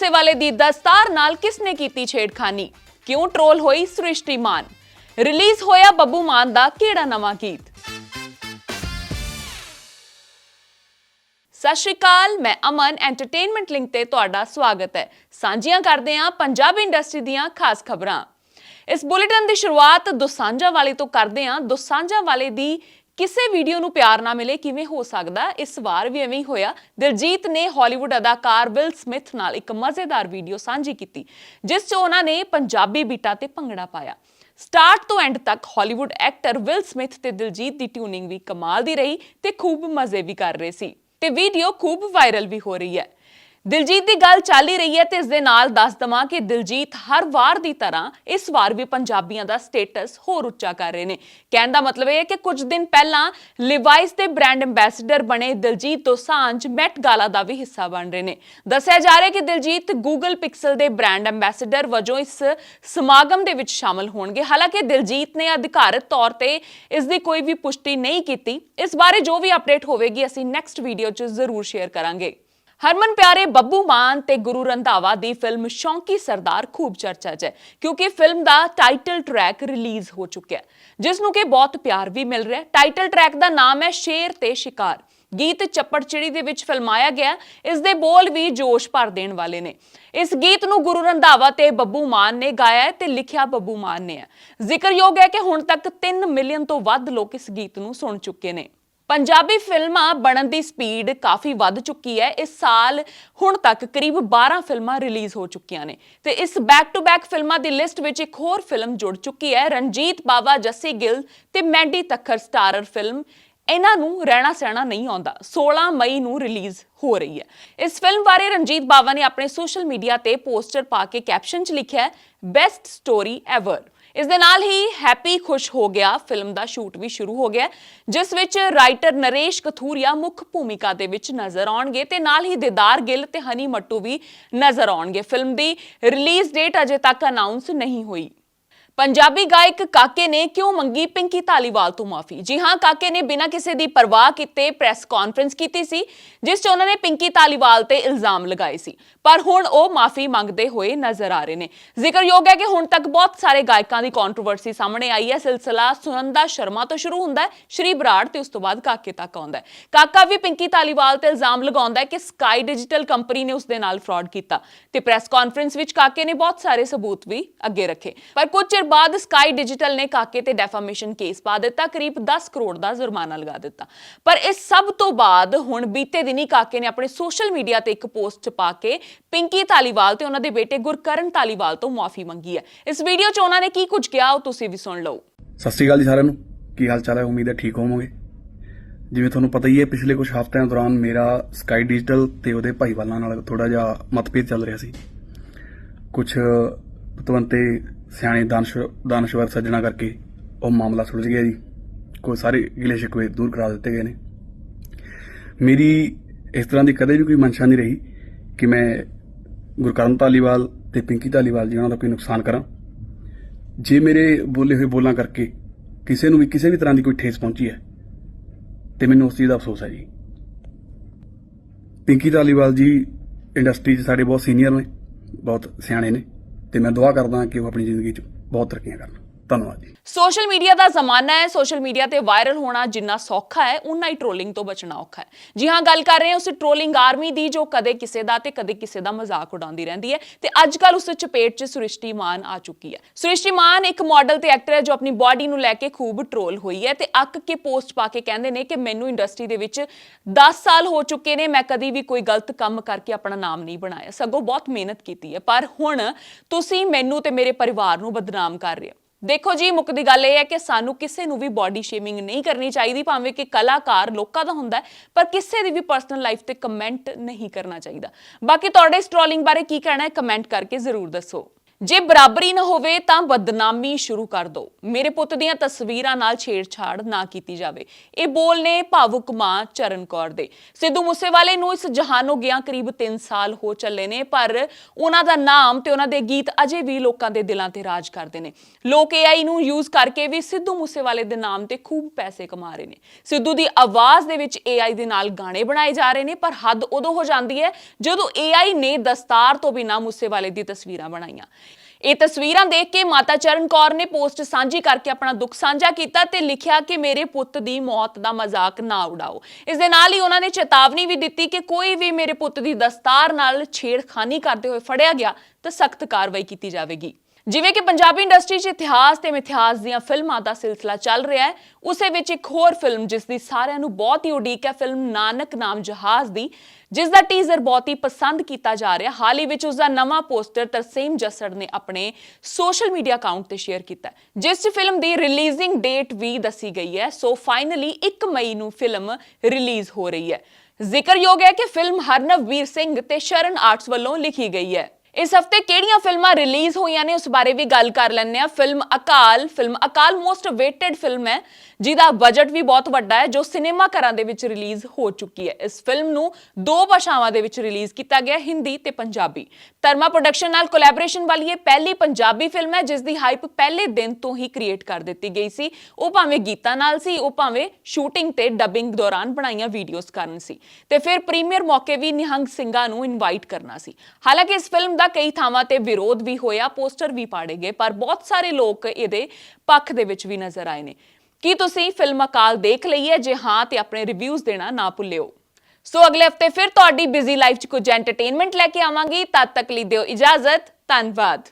ਮੂਸੇਵਾਲੇ ਦੀ ਦਸਤਾਰ ਨਾਲ ਕਿਸਨੇ ਕੀਤੀ ਛੇੜਖਾਨੀ? ਕਿਉਂ ਟ੍ਰੋਲ ਹੋਈ ਸ੍ਰਿਸ਼ਟੀ ਮਾਨ? ਰਿਲੀਜ਼ ਹੋਇਆ ਬੱਬੂ ਮਾਨ ਦਾ ਕਿਹੜਾ ਨਵਾਂ ਗੀਤ? ਸਤਿ ਸ਼੍ਰੀ ਅਕਾਲ, ਮੈਂ ਅਮਨ ਐਂਟਰਟੇਨਮੈਂਟ ਲਿੰਕ ਤੇ ਤੁਹਾਡਾ ਸਵਾਗਤ ਹੈ। ਸਾਂਝੀਆਂ ਕਰਦੇ ਹਾਂ ਪੰਜਾਬੀ ਇੰਡਸਟਰੀ ਦੀਆਂ ਖਾਸ ਖਬਰਾਂ। ਇਸ ਬੁਲੇਟਿਨ ਦੀ ਸ਼ੁਰੂਆਤ ਦੋਸਾਂਝਾ ਵਾਲੇ ਤੋਂ ਕਰਦੇ ਹਾਂ। ਦੋਸਾਂਝਾ ਵਾਲੇ ਦੀ ਕਿਸੇ ਵੀਡੀਓ ਨੂੰ ਪਿਆਰ ਨਾ ਮਿਲੇ, ਕਿਵੇਂ ਹੋ ਸਕਦਾ? ਇਸ ਵਾਰ ਵੀ ਐਵੇਂ ਹੀ ਹੋਇਆ। ਦਿਲਜੀਤ ਨੇ ਹਾਲੀਵੁੱਡ ਅਦਾਕਾਰ ਵਿਲ ਸਮਿਥ ਨਾਲ ਇੱਕ ਮਜ਼ੇਦਾਰ ਵੀਡੀਓ ਸਾਂਝੀ ਕੀਤੀ, ਜਿਸ 'ਚ ਉਹਨਾਂ ਨੇ ਪੰਜਾਬੀ ਬੀਟਾਂ ਤੇ ਭੰਗੜਾ ਪਾਇਆ। ਸਟਾਰਟ ਤੋਂ ਐਂਡ ਤੱਕ ਹਾਲੀਵੁੱਡ ਐਕਟਰ ਵਿਲ ਸਮਿਥ ਤੇ ਦਿਲਜੀਤ ਦੀ ਟਿਊਨਿੰਗ ਵੀ ਕਮਾਲ ਦੀ ਰਹੀ ਤੇ ਖੂਬ ਮਜ਼ੇ ਵੀ ਕਰ ਰਹੇ ਸੀ। ਤੇ ਵੀਡੀਓ ਖੂਬ ਵਾਇਰਲ ਵੀ ਹੋ ਰਹੀ ਹੈ। ਦਿਲਜੀਤ ਦੀ ਗੱਲ ਚੱਲ ਹੀ ਰਹੀ ਹੈ ਤੇ ਇਸ ਦੇ ਨਾਲ ਦੱਸ ਦਵਾਂ ਕਿ ਦਿਲਜੀਤ ਹਰ ਵਾਰ ਦੀ ਤਰ੍ਹਾਂ ਇਸ ਵਾਰ ਵੀ ਪੰਜਾਬੀਆਂ ਦਾ ਸਟੇਟਸ ਹੋਰ ਉੱਚਾ ਕਰ ਰਹੇ ਨੇ। ਕਹਿਣ ਦਾ ਮਤਲਬ ਇਹ ਹੈ ਕਿ ਕੁਝ ਦਿਨ ਪਹਿਲਾਂ ਲਿਵਾਈਸ ਦੇ ਬ੍ਰਾਂਡ ਐਮਬੈਸਡਰ ਬਣੇ ਦਿਲਜੀਤ ਦੋਸਾਂਝ ਮੈਟ ਗਾਲਾ ਦਾ ਵੀ ਹਿੱਸਾ ਬਣ ਰਹੇ ਨੇ। ਦੱਸਿਆ ਜਾ ਰਿਹਾ ਕਿ ਦਿਲਜੀਤ ਗੂਗਲ ਪਿਕਸਲ ਦੇ ਬ੍ਰਾਂਡ ਐਮਬੈਸਡਰ ਵਜੋਂ ਇਸ ਸਮਾਗਮ ਦੇ ਵਿੱਚ ਸ਼ਾਮਲ ਹੋਣਗੇ। ਹਾਲਾਂਕਿ ਦਿਲਜੀਤ ਨੇ ਅਧਿਕਾਰਤ ਤੌਰ ਤੇ ਇਸ ਦੀ ਕੋਈ ਵੀ ਪੁਸ਼ਟੀ ਨਹੀਂ ਕੀਤੀ। ਇਸ ਬਾਰੇ ਜੋ ਵੀ ਅਪਡੇਟ ਹੋਵੇਗੀ, ਅਸੀਂ ਨੈਕਸਟ ਵੀਡੀਓ 'ਚ ਜ਼ਰੂਰ ਸ਼ੇਅਰ ਕਰਾਂਗੇ। ਹਰਮਨ ਪਿਆਰੇ, ਬੱਬੂ ਮਾਨ ਤੇ ਗੁਰੂ ਰੰਧਾਵਾ ਦੀ ਫਿਲਮ ਸ਼ੌਂਕੀ ਸਰਦਾਰ ਖੂਬ ਚਰਚਾ 'ਚ ਹੈ, ਕਿਉਂਕਿ ਫਿਲਮ ਦਾ ਟਾਈਟਲ ਟਰੈਕ ਰਿਲੀਜ਼ ਹੋ ਚੁੱਕਿਆ ਹੈ, ਜਿਸ ਨੂੰ ਕਿ ਬਹੁਤ ਪਿਆਰ ਵੀ ਮਿਲ ਰਿਹਾ ਹੈ। ਟਾਈਟਲ ਟਰੈਕ ਦਾ ਨਾਮ ਹੈ ਸ਼ੇਰ ਤੇ ਸ਼ਿਕਾਰ। ਗੀਤ ਚੱਪੜਚਿੜੀ ਦੇ ਵਿੱਚ ਫਿਲਮਾਇਆ ਗਿਆ ਇਸ ਦੇ ਬੋਲ ਵੀ ਜੋਸ਼ ਭਰ ਦੇਣ ਵਾਲੇ ਨੇ। ਇਸ ਗੀਤ ਨੂੰ ਗੁਰੂ ਰੰਧਾਵਾ ਤੇ ਬੱਬੂ ਮਾਨ ਨੇ ਗਾਇਆ ਹੈ ਤੇ ਲਿਖਿਆ ਬੱਬੂ ਮਾਨ ਨੇ ਹੈ। ਜ਼ਿਕਰਯੋਗ ਹੈ ਕਿ ਹੁਣ ਤੱਕ 3 ਮਿਲੀਅਨ ਤੋਂ ਵੱਧ ਲੋਕ ਇਸ ਗੀਤ ਨੂੰ ਸੁਣ ਚੁੱਕੇ ਨੇ। ਪੰਜਾਬੀ ਫਿਲਮਾਂ ਬਣਨ ਦੀ ਸਪੀਡ ਕਾਫੀ ਵੱਧ ਚੁੱਕੀ ਹੈ। ਇਸ ਸਾਲ ਹੁਣ ਤੱਕ ਕਰੀਬ 12 ਫਿਲਮਾਂ ਰਿਲੀਜ਼ ਹੋ ਚੁੱਕੀਆਂ ਨੇ ਤੇ ਇਸ ਬੈਕ ਟੂ ਬੈਕ ਫਿਲਮਾਂ ਦੀ ਲਿਸਟ ਵਿੱਚ ਇੱਕ ਹੋਰ ਫਿਲਮ ਜੁੜ ਚੁੱਕੀ ਹੈ, ਰਣਜੀਤ ਬਾਵਾ, ਜੱਸੀ ਗਿੱਲ ਤੇ ਮੈਂਡੀ ਤੱਖਰ ਸਟਾਰਰ ਫਿਲਮ। ਇਹਨਾਂ ਨੂੰ ਰਹਿਣਾ ਸਹਿਣਾ ਨਹੀਂ ਆਉਂਦਾ। 16 ਮਈ ਨੂੰ ਰਿਲੀਜ਼ ਹੋ ਰਹੀ ਹੈ। ਇਸ ਫਿਲਮ ਬਾਰੇ ਰਣਜੀਤ ਬਾਵਾ ਨੇ ਆਪਣੇ ਸੋਸ਼ਲ ਮੀਡੀਆ ਤੇ ਪੋਸਟਰ ਪਾ ਕੇ ਕੈਪਸ਼ਨ 'ਚ ਲਿਖਿਆ ਹੈ ਬੈਸਟ ਸਟੋਰੀ ਐਵਰ ਇਸ ਦੇ ਨਾਲ ਹੀ ਹੈਪੀ ਖੁਸ਼ ਹੋ ਗਿਆ ਫਿਲਮ ਦਾ ਸ਼ੂਟ ਵੀ ਸ਼ੁਰੂ ਹੋ ਗਿਆ, ਜਿਸ ਵਿੱਚ ਰਾਈਟਰ ਨਰੇਸ਼ ਕਥੂਰੀਆ ਮੁੱਖ ਭੂਮਿਕਾ ਦੇ ਵਿੱਚ ਨਜ਼ਰ ਆਉਣਗੇ ਤੇ ਨਾਲ ਹੀ ਦਿਦਾਰ ਗਿੱਲ ਤੇ ਹਨੀ ਮੱਟੂ ਵੀ ਨਜ਼ਰ ਆਉਣਗੇ। ਫਿਲਮ ਦੀ ਰਿਲੀਜ਼ ਡੇਟ ਅਜੇ ਤੱਕ ਅਨਾਉਂਸ ਨਹੀਂ ਹੋਈ। ਪੰਜਾਬੀ ਗਾਇਕ ਕਾਕੇ ਨੇ ਕਿਉਂ ਮੰਗੀ ਪਿੰਕੀ ਧਾਲੀਵਾਲ ਤੋਂ ਮਾਫੀ? ਜੀ ਹਾਂ, ਕਾਕੇ ਨੇ ਬਿਨਾਂ ਕਿਸੇ ਦੀ ਪਰਵਾਹ ਕੀਤੇ ਪ੍ਰੈਸ ਕਾਨਫਰੰਸ ਕੀਤੀ ਸੀ, ਜਿਸ 'ਚ ਉਹਨਾਂ ਨੇ ਪਿੰਕੀ ਧਾਲੀਵਾਲ ਤੇ ਇਲਜ਼ਾਮ ਲਗਾਏ ਸੀ। ਪਰ ਹੁਣ ਉਹ ਮਾਫੀ ਮੰਗਦੇ ਹੋਏ ਨਜ਼ਰ ਆ ਰਹੇ ਨੇ। ਜ਼ਿਕਰਯੋਗ ਹੈ ਕਿ ਹੁਣ ਤੱਕ ਬਹੁਤ ਸਾਰੇ ਗਾਇਕਾਂ ਦੀ ਕੰਟਰੋਵਰਸੀ ਸਾਹਮਣੇ ਆਈ ਹੈ। ਸਿਲਸਿਲਾ ਸੁਨੰਦਾ ਸ਼ਰਮਾ ਤੋਂ ਸ਼ੁਰੂ ਹੁੰਦਾ ਹੈ, ਸ਼੍ਰੀ ਬਰਾੜ ਤੇ ਉਸ ਤੋਂ ਬਾਅਦ ਕਾਕੇ ਤੱਕ ਆਉਂਦਾ ਹੈ। ਕਾਕਾ ਵੀ ਪਿੰਕੀ ਧਾਲੀਵਾਲ ਤੇ ਇਲਜ਼ਾਮ ਲਗਾਉਂਦਾ ਹੈ ਕਿ ਸਕਾਈ ਡਿਜੀਟਲ ਕੰਪਨੀ ਨੇ ਉਸ ਦੇ ਨਾਲ ਫਰਾਡ ਕੀਤਾ ਤੇ ਪ੍ਰੈਸ ਕਾਨਫਰੰਸ ਵਿੱਚ ਕਾਕੇ ਨੇ ਬਹੁਤ ਸਾਰੇ ਸਬੂਤ ਵੀ ਅੱਗੇ ਰੱਖੇ। ਪਰ ਕੁਝ ਚਿਰ ਬਾਅਦ ਸਕਾਈ ਡਿਜੀਟਲ ਨੇ ਕਾਕੇ ਤੇ ਡੈਫਾਮੇਸ਼ਨ ਕੇਸ ਪਾ ਦਿੱਤਾ, ਕਰੀਬ 10 ਕਰੋੜ ਦਾ ਜੁਰਮਾਨਾ ਲਗਾ ਦਿੱਤਾ। ਪਰ ਇਸ ਸਭ ਤੋਂ ਬਾਅਦ ਹੁਣ ਬੀਤੇ ਦਿਨੀ ਕਾਕੇ ਨੇ ਆਪਣੇ ਸੋਸ਼ਲ ਮੀਡੀਆ ਤੇ ਇੱਕ ਪੋਸਟ ਪਾ ਕੇ ਪਿੰਕੀ ਧਾਲੀਵਾਲ ਤੇ ਉਹਨਾਂ ਦੇ ਬੇਟੇ ਗੁਰਕਰਨ ਧਾਲੀਵਾਲ ਤੋਂ ਮਾਫੀ ਮੰਗੀ ਹੈ। ਇਸ ਵੀਡੀਓ 'ਚ ਉਹਨਾਂ ਨੇ ਕੀ ਕੁਝ ਕਿਹਾ, ਉਹ ਤੁਸੀਂ ਵੀ ਸੁਣ ਲਓ। ਸਤਿ ਸ਼੍ਰੀ ਅਕਾਲ ਜੀ ਸਾਰਿਆਂ ਨੂੰ। ਕੀ ਹਾਲ ਚਾਲ ਹੈ? ਉਮੀਦ ਹੈ ਠੀਕ ਹੋਵੋਗੇ। ਜਿਵੇਂ ਤੁਹਾਨੂੰ ਪਤਾ ਹੀ ਹੈ, ਪਿਛਲੇ ਕੁਝ ਹਫ਼ਤਿਆਂ ਦੌਰਾਨ ਮੇਰਾ ਸਕਾਈ ਡਿਜੀਟਲ ਤੇ ਉਹਦੇ ਭਾਈਵਾਲਾਂ ਨਾਲ ਥੋੜਾ ਜਿਹਾ ਮਤਭੇਦ ਚੱਲ ਰਿਹਾ ਸੀ। ਕੁਝ ਪਤਵੰਤੇ ਸਿਆਣੇ ਦਾਨਸ਼ ਦਾਨਸ਼ਵਰ ਸੱਜਣਾ ਕਰਕੇ ਉਹ ਮਾਮਲਾ ਸੁਲਝ ਗਿਆ ਜੀ। ਕੋਈ ਸਾਰੇ ਗਿਲੇ ਸ਼ਿਕਵੇ ਦੂਰ ਕਰਾ ਦਿੱਤੇ ਗਏ ਨੇ। ਮੇਰੀ ਇਸ ਤਰ੍ਹਾਂ ਦੀ ਕਦੇ ਵੀ ਕੋਈ ਮਨਸ਼ਾ ਨਹੀਂ ਰਹੀ ਕਿ ਮੈਂ ਗੁਰਕਰਨ ਧਾਲੀਵਾਲ ਤੇ ਪਿੰਕੀ ਧਾਲੀਵਾਲ ਜੀ ਉਹਨਾਂ ਦਾ ਕੋਈ ਨੁਕਸਾਨ ਕਰਾਂ। ਜੇ ਮੇਰੇ ਬੋਲੇ ਹੋਏ ਬੋਲਾਂ ਕਰਕੇ ਕਿਸੇ ਨੂੰ ਵੀ ਕਿਸੇ ਵੀ ਤਰ੍ਹਾਂ ਦੀ ਕੋਈ ਠੇਸ ਪਹੁੰਚੀ ਹੈ, ਤੇ ਮੈਨੂੰ ਉਸ ਚੀਜ਼ ਦਾ ਅਫਸੋਸ ਹੈ ਜੀ। ਪਿੰਕੀ ਧਾਲੀਵਾਲ ਜੀ ਇੰਡਸਟਰੀ 'ਚ ਸਾਡੇ ਬਹੁਤ ਸੀਨੀਅਰ ਨੇ, ਬਹੁਤ ਸਿਆਣੇ ਨੇ। ਤੇ ਮੈਂ ਦੁਆ ਕਰਦਾ ਕਿ ਉਹ ਆਪਣੀ ਜ਼ਿੰਦਗੀ 'ਚ ਬਹੁਤ ਤਰੱਕੀਆਂ ਕਰਨ। ਧੰਨਵਾਦ ਜੀ। ਸੋਸ਼ਲ ਮੀਡੀਆ ਦਾ ਜ਼ਮਾਨਾ ਹੈ, ਸੋਸ਼ਲ ਮੀਡੀਆ ਤੇ ਵਾਇਰਲ ਹੋਣਾ ਜਿੰਨਾ ਸੌਖਾ ਹੈ ਉਨਾ ਹੀ ਟ੍ਰੋਲਿੰਗ ਤੋਂ ਬਚਣਾ ਔਖਾ ਹੈ। ਜੀ ਹਾਂ, ਗੱਲ ਕਰ ਰਹੇ ਹਾਂ ਉਸ ਟ੍ਰੋਲਿੰਗ ਆਰਮੀ ਦੀ ਜੋ ਕਦੇ ਕਿਸੇ ਦਾ ਤੇ ਕਦੇ ਕਿਸੇ ਦਾ ਮਜ਼ਾਕ ਉਡਾਉਂਦੀ ਰਹਿੰਦੀ ਹੈ ਤੇ ਅੱਜ ਕੱਲ ਉਸ ਚਪੇਟ 'ਚ ਸ੍ਰਿਸ਼ਟੀ ਮਾਨ ਆ ਚੁੱਕੀ ਹੈ। ਸ੍ਰਿਸ਼ਟੀ ਮਾਨ ਇੱਕ ਮਾਡਲ ਤੇ ਐਕਟਰ ਹੈ ਜੋ ਆਪਣੀ ਬਾਡੀ ਨੂੰ ਲੈ ਕੇ ਖੂਬ ਟ੍ਰੋਲ ਹੋਈ ਹੈ ਤੇ ਅੱਕ ਕੇ ਪੋਸਟ ਪਾ ਕੇ ਕਹਿੰਦੇ ਨੇ ਕਿ ਮੈਨੂੰ ਇੰਡਸਟਰੀ ਦੇ ਵਿੱਚ 10 ਸਾਲ ਹੋ ਚੁੱਕੇ ਨੇ, ਮੈਂ ਕਦੀ ਵੀ ਕੋਈ ਗਲਤ ਕੰਮ ਕਰਕੇ ਆਪਣਾ ਨਾਮ ਨਹੀਂ ਬਣਾਇਆ। ਸਗੋਂ ਬਹੁਤ ਮਿਹਨਤ ਕੀਤੀ ਹੈ। ਪਰ ਹੁਣ ਤੁਸੀਂ ਮੈਨੂੰ ਤੇ ਮੇਰੇ ਪਰਿਵਾਰ ਨੂੰ ਬਦਨਾਮ ਕਰ ਰਹੇ ਹੋ। ਦੇਖੋ ਜੀ ਮੁੱਕਦੀ ਗੱਲ ਇਹ ਹੈ ਕਿ ਸਾਨੂੰ ਕਿਸੇ ਨੂੰ ਵੀ ਬਾਡੀ ਸ਼ੇਮਿੰਗ ਨਹੀਂ ਕਰਨੀ ਚਾਹੀਦੀ, ਭਾਵੇਂ ਕਿ ਕਲਾਕਾਰ ਲੋਕਾਂ ਦਾ ਹੁੰਦਾ ਪਰ ਕਿਸੇ ਦੀ ਵੀ ਪਰਸਨਲ ਲਾਈਫ ਤੇ ਕਮੈਂਟ ਨਹੀਂ ਕਰਨਾ ਚਾਹੀਦਾ। ਬਾਕੀ ਤੁਹਾਡੇ ਇਸ ਟ੍ਰੋਲਿੰਗ ਬਾਰੇ ਕੀ ਕਹਿਣਾ ਹੈ ਕਮੈਂਟ ਕਰਕੇ ਜ਼ਰੂਰ ਦੱਸੋ। ਜੇ ਬਰਾਬਰੀ ਨਾ ਹੋਵੇ ਤਾਂ ਬਦਨਾਮੀ ਸ਼ੁਰੂ ਕਰ ਦਿਓ। ਮੇਰੇ ਪੁੱਤ ਦੀਆਂ ਤਸਵੀਰਾਂ ਨਾਲ ਛੇੜਛਾੜ ਨਾ ਕੀਤੀ ਜਾਵੇ। ਇਹ ਬੋਲ ਨੇ ਭਾਵੁਕ ਮਾਂ ਚਰਨ ਕੌਰ ਦੇ। ਸਿੱਧੂ ਮੂਸੇਵਾਲੇ ਨੂੰ ਇਸ ਜਹਾਨੋਂ ਗਿਆ ਕਰੀਬ 3 ਸਾਲ ਹੋ ਚੱਲੇ ਨੇ, ਪਰ ਉਹਨਾਂ ਦਾ ਨਾਮ ਤੇ ਉਹਨਾਂ ਦੇ ਗੀਤ ਅਜੇ ਵੀ ਲੋਕਾਂ ਦੇ ਦਿਲਾਂ ਤੇ ਰਾਜ ਕਰਦੇ ਨੇ। ਲੋਕ AI ਨੂੰ ਯੂਜ਼ ਕਰਕੇ ਵੀ ਸਿੱਧੂ ਮੂਸੇਵਾਲੇ ਦੇ ਨਾਮ ਤੇ ਖੂਬ ਪੈਸੇ ਕਮਾ ਰਹੇ ਨੇ। ਸਿੱਧੂ ਦੀ ਆਵਾਜ਼ ਦੇ ਵਿੱਚ AI ਦੇ ਨਾਲ ਗਾਣੇ ਬਣਾਏ ਜਾ ਰਹੇ ਨੇ, ਪਰ ਹੱਦ ਉਦੋਂ ਹੋ ਜਾਂਦੀ ਹੈ ਜਦੋਂ AI ਨੇ ਦਸਤਾਰ ਤੋਂ ਬਿਨਾਂ ਮੂਸੇਵਾਲੇ ਦੀ ਤਸਵੀਰਾਂ ਬਣਾਈਆਂ। ਇਹ ਤਸਵੀਰਾਂ ਦੇਖ ਕੇ ਮਾਤਾ ਚਰਨ ਕੌਰ ਨੇ ਪੋਸਟ ਸਾਂਝੀ ਕਰਕੇ ਆਪਣਾ ਦੁੱਖ ਸਾਂਝਾ ਕੀਤਾ ਤੇ ਲਿਖਿਆ ਕਿ ਮੇਰੇ ਪੁੱਤ ਦੀ ਮੌਤ ਦਾ ਮਜ਼ਾਕ ਨਾ ਉਡਾਓ। ਇਸ ਦੇ ਨਾਲ ਹੀ ਉਹਨਾਂ ਨੇ ਚੇਤਾਵਨੀ ਵੀ ਦਿੱਤੀ ਕਿ ਕੋਈ ਵੀ ਮੇਰੇ ਪੁੱਤ ਦੀ ਦਸਤਾਰ ਨਾਲ ਛੇੜਖਾਨੀ ਕਰਦੇ ਹੋਏ ਫੜਿਆ ਗਿਆ ਤਾਂ ਸਖਤ ਕਾਰਵਾਈ ਕੀਤੀ ਜਾਵੇਗੀ। ਜਿਵੇਂ ਕਿ ਪੰਜਾਬੀ ਇੰਡਸਟਰੀ 'ਚ ਇਤਿਹਾਸ ਤੇ ਮਿਥਿਹਾਸ ਦੀਆਂ ਫਿਲਮਾਂ ਦਾ ਸਿਲਸਿਲਾ ਚੱਲ ਰਿਹਾ ਹੈ, ਉਸੇ ਵਿੱਚ ਇੱਕ ਹੋਰ ਫਿਲਮ ਜਿਸ ਦੀ ਸਾਰਿਆਂ ਨੂੰ ਬਹੁਤ ਹੀ ਉਡੀਕ ਹੈ, ਫਿਲਮ ਨਾਨਕ ਨਾਮ ਜਹਾਜ਼ ਦੀ, ਜਿਸ ਦਾ ਟੀਜ਼ਰ ਬਹੁਤ ਹੀ ਪਸੰਦ ਕੀਤਾ ਜਾ ਰਿਹਾ। ਹਾਲ ਹੀ ਵਿੱਚ ਉਸ ਦਾ ਨਵਾਂ ਪੋਸਟਰ ਤਰਸੇਮ ਜੱਸੜ ਨੇ ਆਪਣੇ ਸੋਸ਼ਲ ਮੀਡੀਆ ਅਕਾਊਂਟ ਤੇ ਸ਼ੇਅਰ ਕੀਤਾ ਜਿਸ 'ਚ ਫਿਲਮ ਦੀ ਰਿਲੀਜ਼ਿੰਗ ਡੇਟ ਵੀ ਦੱਸੀ ਗਈ ਹੈ। ਸੋ ਫਾਈਨਲੀ 1 ਮਈ ਨੂੰ ਫਿਲਮ ਰਿਲੀਜ਼ ਹੋ ਰਹੀ ਹੈ। ਜ਼ਿਕਰਯੋਗ ਹੈ ਕਿ ਫਿਲਮ ਹਰਨਵੀਰ ਸਿੰਘ ਤੇ ਸ਼ਰਨ ਆਰਟਸ ਵੱਲੋਂ ਲਿਖੀ ਗਈ ਹੈ। ਇਸ ਹਫ਼ਤੇ ਕਿਹੜੀਆਂ ਫਿਲਮਾਂ ਰਿਲੀਜ਼ ਹੋਈਆਂ ਨੇ ਉਸ ਬਾਰੇ ਵੀ ਗੱਲ ਕਰ ਲੈਂਦੇ ਆ film Akaal film Akaal most waited film ਹੈ, ਜਿਹਦਾ ਬਜਟ ਵੀ ਬਹੁਤ ਵੱਡਾ ਹੈ, ਜੋ ਸਿਨੇਮਾ ਘਰਾਂ ਦੇ ਵਿੱਚ ਰਿਲੀਜ਼ ਹੋ ਚੁੱਕੀ ਹੈ। ਇਸ ਫਿਲਮ ਨੂੰ ਦੋ ਭਾਸ਼ਾਵਾਂ ਦੇ ਵਿੱਚ ਰਿਲੀਜ਼ ਕੀਤਾ ਗਿਆ, ਹਿੰਦੀ ਤੇ ਪੰਜਾਬੀ। ਧਰਮਾ ਪ੍ਰੋਡਕਸ਼ਨ ਨਾਲ ਕੋਲੈਬੋਰੇਸ਼ਨ ਵਾਲੀ ਇਹ ਪਹਿਲੀ ਪੰਜਾਬੀ ਫਿਲਮ ਹੈ ਜਿਸ ਦੀ ਹਾਈਪ ਪਹਿਲੇ ਦਿਨ ਤੋਂ ਹੀ ਕ੍ਰੀਏਟ ਕਰ ਦਿੱਤੀ ਗਈ ਸੀ। ਉਹ ਭਾਵੇਂ ਗੀਤਾਂ ਨਾਲ ਸੀ, ਉਹ ਭਾਵੇਂ ਸ਼ੂਟਿੰਗ ਤੇ ਡਬਿੰਗ ਦੌਰਾਨ ਬਣਾਈਆਂ ਵੀਡੀਓਜ਼ ਕਾਰਨ ਸੀ। ਤੇ ਫਿਰ ਪ੍ਰੀਮੀਅਰ ਮੌਕੇ ਵੀ ਨਿਹੰਗ ਸਿੰਘਾਂ ਨੂੰ ਇਨਵਾਈਟ ਕਰਨਾ ਸੀ। ਹਾਲਾਂਕਿ ਇਸ ਫਿਲਮ ਦਾ ਕਈ ਥਾਵਾਂ ਤੇ ਵਿਰੋਧ ਵੀ ਹੋਇਆ, ਪੋਸਟਰ ਵੀ ਪਾੜੇ ਗਏ, ਪਰ ਬਹੁਤ ਸਾਰੇ ਲੋਕ ਇਹਦੇ ਪੱਖ ਦੇ ਵਿੱਚ ਵੀ ਨਜ਼ਰ ਆਏ ਨੇ। ਕੀ ਤੁਸੀਂ ਫਿਲਮ ਅਕਾਲ ਦੇਖ ਲਈ ਹੈ? ਜੇ ਹਾਂ, ਤੇ ਆਪਣੇ ਰਿਵਿਊਜ਼ ਦੇਣਾ ਨਾ ਭੁੱਲਿਓ। ਸੋ ਅਗਲੇ ਹਫ਼ਤੇ ਫਿਰ ਤੁਹਾਡੀ ਬਿਜ਼ੀ ਲਾਈਫ 'ਚ ਕੁਝ ਐਂਟਰਟੇਨਮੈਂਟ ਲੈ ਕੇ ਆਵਾਂਗੀ। ਤਦ ਤੱਕ ਲਈ ਦਿਓ ਇਜਾਜ਼ਤ। ਧੰਨਵਾਦ।